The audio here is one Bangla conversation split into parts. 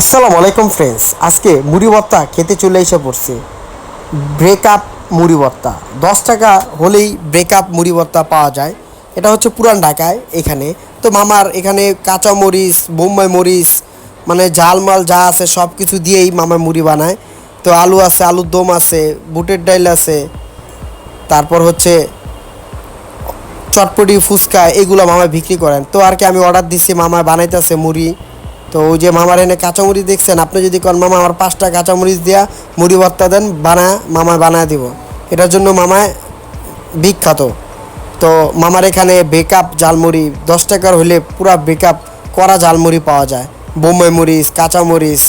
আসসালামু আলাইকুম ফ্রেন্ডস আজকে মুড়ি ভর্তা খেতে চলে এসে পড়ছে। ব্রেকআপ মুড়ি ভর্তা। দশ টাকা হলেই ব্রেকআপ মুড়ি ভর্তা পাওয়া যায়। এটা হচ্ছে পুরান ঢাকায় এখানে। তো মামার এখানে কাঁচা মরিচ বোম্বাই মরিচ মানে ঝালমাল যা আছে সব কিছু দিয়েই মামা মুড়ি বানায়। তো আলু আছে, আলুর দম আছে, বুটের ডাইল আছে, তারপর হচ্ছে চটপটি ফুচকা, এগুলো মামা বিক্রি করেন। তো আর কি আমি অর্ডার দিচ্ছি মামা বানাইতেছে মুড়ি। তো ওই যে মামার এনে কাঁচামরিচ দেখছেন, আপনি যদি কোন, মামা, আমার পাঁচটা কাঁচামরিচ দিয়া মুড়ি ভর্তা দেন বানা মামা বানায় দিব। এটার জন্য মামায় বিখ্যাত। তো মামার এখানে বেকআপ জালমুড়ি দশ টাকার হলে পুরা বেকআপ করা জালমুড়ি পাওয়া যায়। বোম্বাই মরিচ কাঁচামরিচ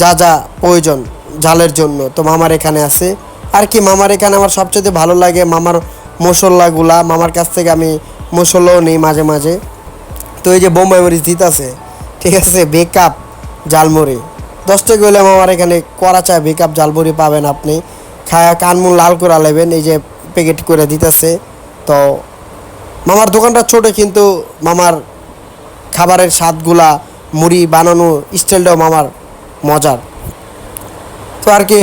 যা যা প্রয়োজন ঝালের জন্য। তো মামার এখানে আছে। আর কি, মামার এখানে আমার সবচেয়ে ভালো লাগে মামার মশলাগুলা। মামার কাছ থেকে আমি মশলাও নিই মাঝে মাঝে। তো এই যে বোম্বাই মরিচ দিতেছে ঠিক আছে বেকআপ জালমুড়ি দশ টাকা হলে আমার এখানে করা চায় বেকআপ জালমুড়ি পাবেন আপনি। খায়া কানমুন লাল করে নেবেন এই যে প্যাকেট করে দিতেছে। তো মামার দোকানটা ছোট, কিন্তু মামার খাবারের স্বাদগুলা, মুড়ি বানানো স্টাইলটাও মামার মজার। তো আর কি,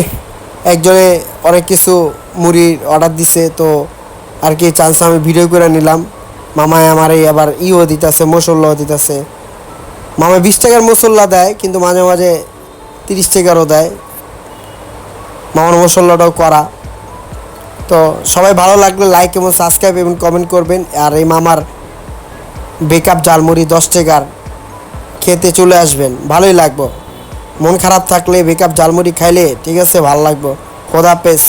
একজনে অনেক কিছু মুড়ির অর্ডার দিছে, তো আর কি চান্স আমি ভিডিও করে নিলাম। মামায় আমার এই আবার ইও দিতেছে, মশলাও দিতেছে। মামা বিশ টাকার মশলা দেয়, কিন্তু মাঝে মাঝে তিরিশ টাকারও দেয়। মামার মশলাটাও করা। তো সবাই ভালো লাগলে লাইক এবং সাবস্ক্রাইব এবং কমেন্ট করবেন। আর এই মামার বেকআপ ঝালমুড়ি দশ টাকার খেতে চলে আসবেন। ভালোই লাগবো। মন খারাপ থাকলে বেকআপ ঝালমুড়ি খাইলে ঠিক আছে, ভালো লাগবো। খোদা পেস